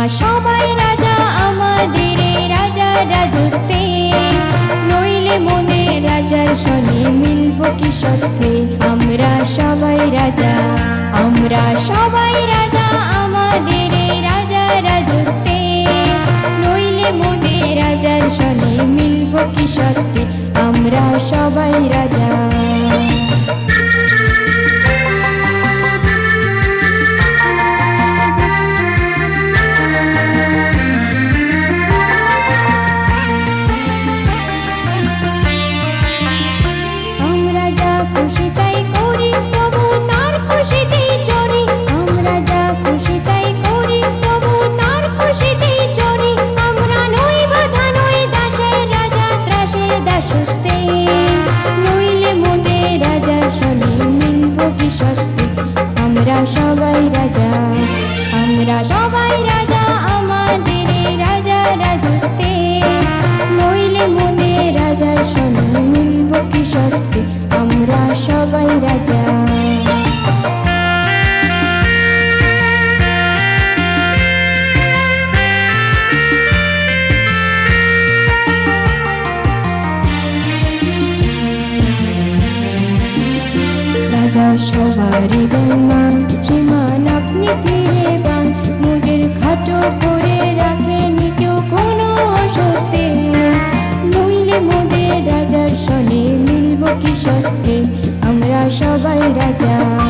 আমরা সবাই রাজা আমাদের, রাজা রাজত্বে। নইলে মনে রাজার সনে মিলব কি সত্যে আমরা সবাই রাজা, আমরা সবাই রাজা আমাদের, রাজা রাজত্বে। নইলে মনে রাজার সনে মিলব কি সত্যে আমরা সবাই রাজা। সবাই রাজা আমরা সবাই রাজা। রাজা সবারই মান সীমান আপনি ফিরে পান, মুদের খাটো করে রাখেনি কেউ কোনো অসত্যে। নইলে মোদের রাজার সনে মিলব কি সত্যে? আমরা সবাই রাজা।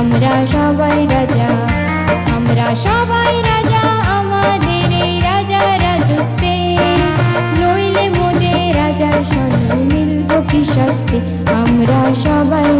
আমরা সবাই রাজা, আমরা সবাই রাজা, আমাদের এই রাজা রাজত্বে। নইলে মোদের রাজার সঙ্গে মিলব কি সত্যি আমরা সবাই